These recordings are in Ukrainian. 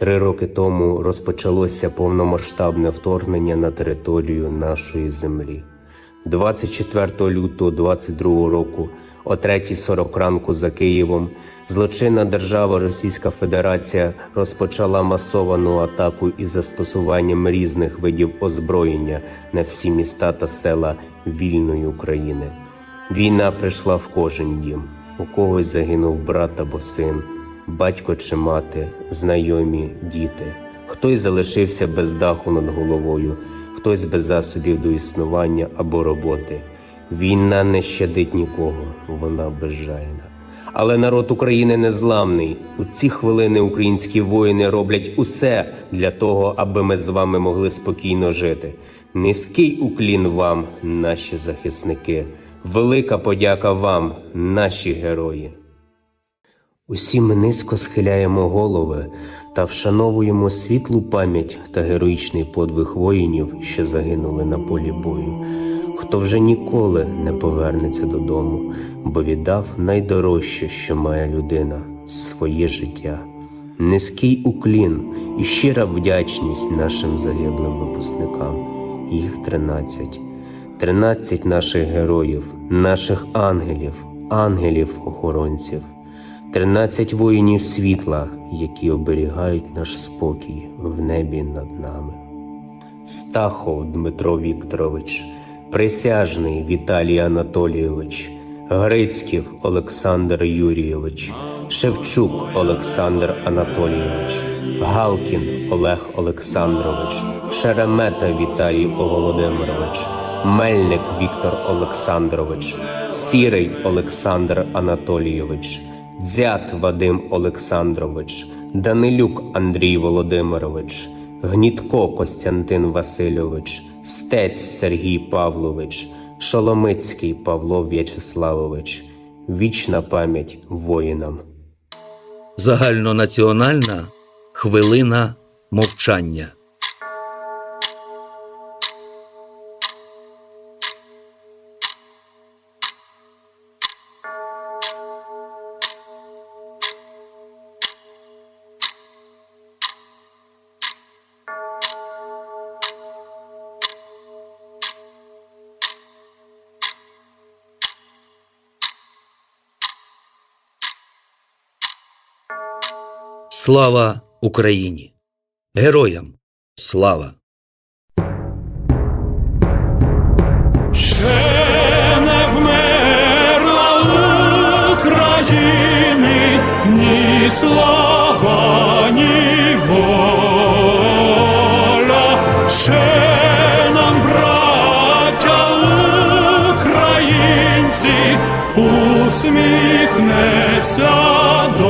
Три роки тому розпочалося повномасштабне вторгнення на територію нашої землі. 24 лютого 22 року, о 3.40 ранку за Києвом, злочинна держава Російська Федерація розпочала масовану атаку із застосуванням різних видів озброєння на всі міста та села вільної України. Війна прийшла в кожен дім. У когось загинув брат або син, батько чи мати, знайомі, діти. Хтось залишився без даху над головою, хтось без засобів до існування або роботи. Війна не щадить нікого, вона безжальна. Але народ України незламний. У ці хвилини українські воїни роблять усе для того, аби ми з вами могли спокійно жити. Низький уклін вам, наші захисники. Велика подяка вам, наші герої. Усі ми низько схиляємо голови та вшановуємо світлу пам'ять та героїчний подвиг воїнів, що загинули на полі бою, хто вже ніколи не повернеться додому, бо віддав найдорожче, що має людина своє життя. Низький уклін і щира вдячність нашим загиблим випускникам. Їх тринадцять. Тринадцять наших героїв, наших ангелів, ангелів-охоронців. Тринадцять воїнів світла, які оберігають наш спокій в небі над нами. Стахов Дмитро Вікторович, Присяжний Віталій Анатолійович, Грицьків Олександр Юрійович, Шевчук Олександр Анатолійович, Галкін Олег Олександрович, Шеремета Віталій Володимирович, Мельник Віктор Олександрович, Сірий Олександр Анатолійович, Дзят Вадим Олександрович, Данилюк Андрій Володимирович, Гнітко Костянтин Васильович, Стець Сергій Павлович, Шоломицький Павло В'ячеславович. Вічна пам'ять воїнам. Загальнонаціональна хвилина мовчання. Слава Україні! Героям слава! Ще не вмерла України ні слава, ні воля. Ще нам, браття українці, усміхнеться доля.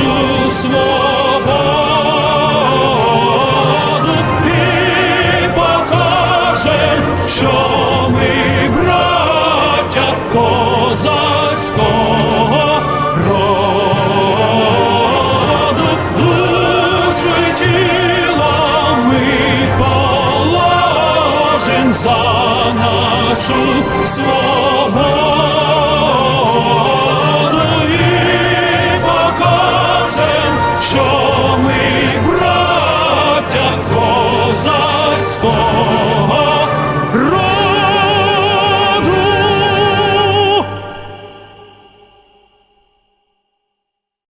нашу свободу і покажем, що ми браття козацького роду, душу положим за нашу свободу.